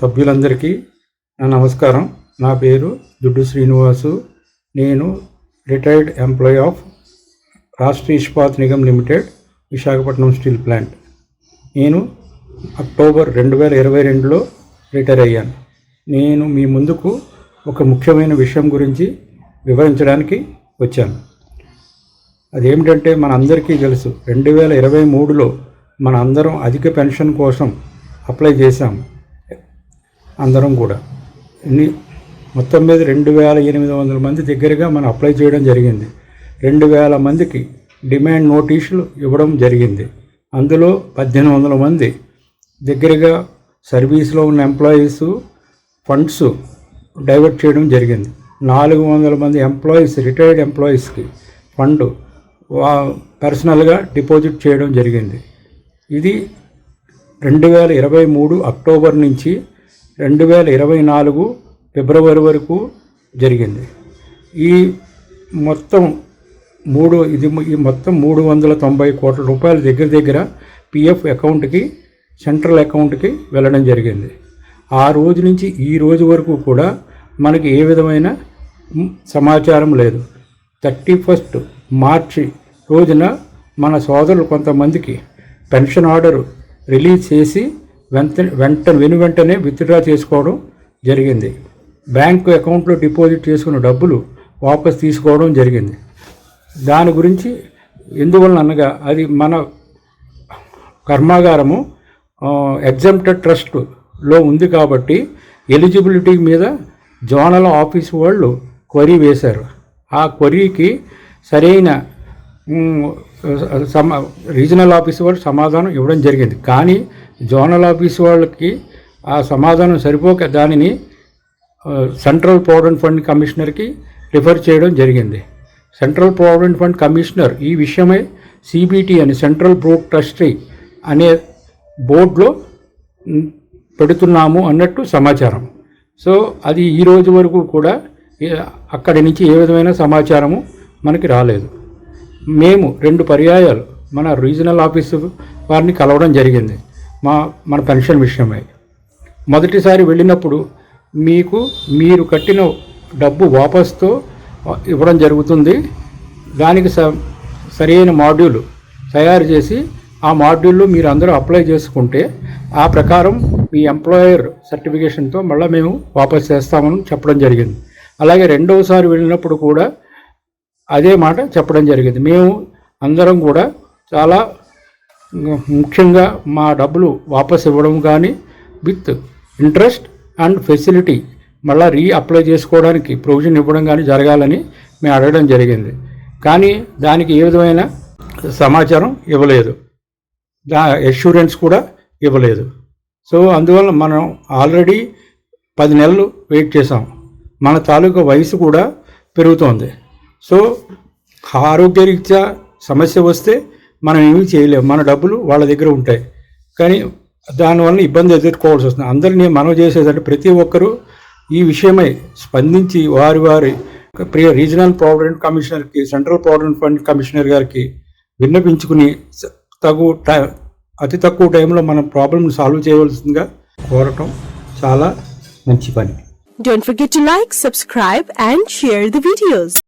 సభ్యులందరికీ నా నమస్కారం. నా పేరు దుడ్డు శ్రీనివాసు. నేను retired employee of Rashtriya Ispat Nigam limited Visakhapatnam steel plant. నేను అక్టోబర్ రెండు వేల ఇరవై రెండులో రిటైర్ అయ్యాను. నేను మీ ముందుకు ఒక ముఖ్యమైన విషయం గురించి వివరించడానికి వచ్చాను. అదేమిటంటే మన అందరికీ తెలుసు రెండు వేల ఇరవై మూడులో మన అందరం అధిక పెన్షన్ కోసం అప్లై చేశాం. అందరం కూడా. మొత్తం మీద రెండు వేల ఎనిమిది వందల మంది దగ్గరగా మనం అప్లై చేయడం జరిగింది. రెండు వేల మందికి డిమాండ్ నోటీసులు ఇవ్వడం జరిగింది. అందులో పద్దెనిమిది వందల మంది దగ్గరగా సర్వీస్లో ఉన్న ఎంప్లాయీస్ ఫండ్స్ డైవర్ట్ చేయడం జరిగింది. నాలుగు వందల మంది ఎంప్లాయీస్ రిటైర్డ్ ఎంప్లాయీస్కి ఫండ్ వా పర్సనల్గా డిపాజిట్ చేయడం జరిగింది. ఇది రెండు వేల ఇరవై మూడు అక్టోబర్ నుంచి రెండు వేల ఇరవై నాలుగు ఫిబ్రవరి వరకు జరిగింది. ఈ మొత్తం మూడు ఇది ఈ మొత్తం మూడు వందల తొంభై కోట్ల రూపాయల దగ్గర దగ్గర పిఎఫ్ అకౌంట్కి సెంట్రల్ అకౌంట్కి వెళ్ళడం జరిగింది. ఆ రోజు నుంచి ఈ రోజు వరకు కూడా మనకి ఏ విధమైన సమాచారం లేదు. థర్టీ ఫస్ట్ మార్చి రోజున మన సోదరులు కొంతమందికి పెన్షన్ ఆర్డర్ రిలీజ్ చేసి వెంట వెంట వెను వెంటనే విత్డ్రా చేసుకోవడం జరిగింది. బ్యాంకు అకౌంట్లో డిపాజిట్ చేసుకున్న డబ్బులు వాపస్ తీసుకోవడం జరిగింది. దాని గురించి ఎందువలన అనగా అది మన కర్మాగారము ఎగ్జామ్టెడ్ ట్రస్ట్లో ఉంది కాబట్టి ఎలిజిబిలిటీ మీద జోనల్ ఆఫీస్ వాళ్ళు క్వరీ వేశారు. ఆ క్వరీకి సరైన సమ రీజనల్ ఆఫీస్ వాళ్ళు సమాధానం ఇవ్వడం జరిగింది. కానీ జోనల్ ఆఫీస్ వాళ్ళకి ఆ సమాధానం సరిపోక దానిని సెంట్రల్ ప్రావిడెంట్ ఫండ్ కమిషనర్కి రిఫర్ చేయడం జరిగింది. సెంట్రల్ ప్రావిడెంట్ ఫండ్ కమిషనర్ ఈ విషయమై సిబిటి అని సెంట్రల్ బ్రోక్ ట్రస్టీ అనే బోర్డులో పెడుతున్నాము అన్నట్టు సమాచారం. సో అది ఈ రోజు వరకు కూడా అక్కడి నుంచి ఏ విధమైన సమాచారము మనకి రాలేదు. మేము రెండు పర్యాయాలు మన రీజనల్ ఆఫీసు వారిని కలవడం జరిగింది. మా మన పెన్షన్ విషయమై. మొదటిసారి వెళ్ళినప్పుడు మీకు మీరు కట్టిన డబ్బు వాపస్తో ఇవ్వడం జరుగుతుంది. దానికి స సరైన మాడ్యూల్ తయారు చేసి ఆ మాడ్యూల్లో మీరు అందరూ అప్లై చేసుకుంటే ఆ ప్రకారం మీ ఎంప్లాయర్ సర్టిఫికేషన్తో మళ్ళీ మేము వాపస్ చేస్తామని చెప్పడం జరిగింది. అలాగే రెండవసారి వెళ్ళినప్పుడు కూడా అదే మాట చెప్పడం జరిగింది. మేము అందరం కూడా చాలా ముఖ్యంగా మా డబ్బులు వాపస్ ఇవ్వడం కానీ విత్ ఇంట్రెస్ట్ అండ్ ఫెసిలిటీ మళ్ళీ రీ అప్లై చేసుకోవడానికి ప్రొవిజన్ ఇవ్వడం కానీ జరగాలని మేము అడగడం జరిగింది. కానీ దానికి ఏ విధమైన సమాచారం ఇవ్వలేదు. దా ఎష్యూరెన్స్ కూడా ఇవ్వలేదు. సో అందువల్ల మనం ఆల్రెడీ పది నెలలు వెయిట్ చేసాం మన తాలూకా వయసు కూడా పెరుగుతోంది. సో ఆరోగ్యరీత్యా సమస్య వస్తే మనం ఏమీ చేయలేము. మన డబ్బులు వాళ్ళ దగ్గర ఉంటాయి. కానీ దానివల్ల ఇబ్బంది ఎదుర్కోవాల్సి వస్తుంది. అందరినీ మనం చేసేదంటే ప్రతి ఒక్కరూ ఈ విషయమై స్పందించి వారి వారి ప్రియ రీజనల్ ప్రావిడెంట్ కమిషనర్కి సెంట్రల్ ప్రావిడెంట్ ఫండ్ కమిషనర్ గారికి విన్నపించుకుని తగు టై- అతి తక్కువ టైంలో మన ప్రాబ్లమ్ని సాల్వ్ చేయవలసిందిగా కోరటం చాలా మంచి పని. Don't forget to like, subscribe and share the videos.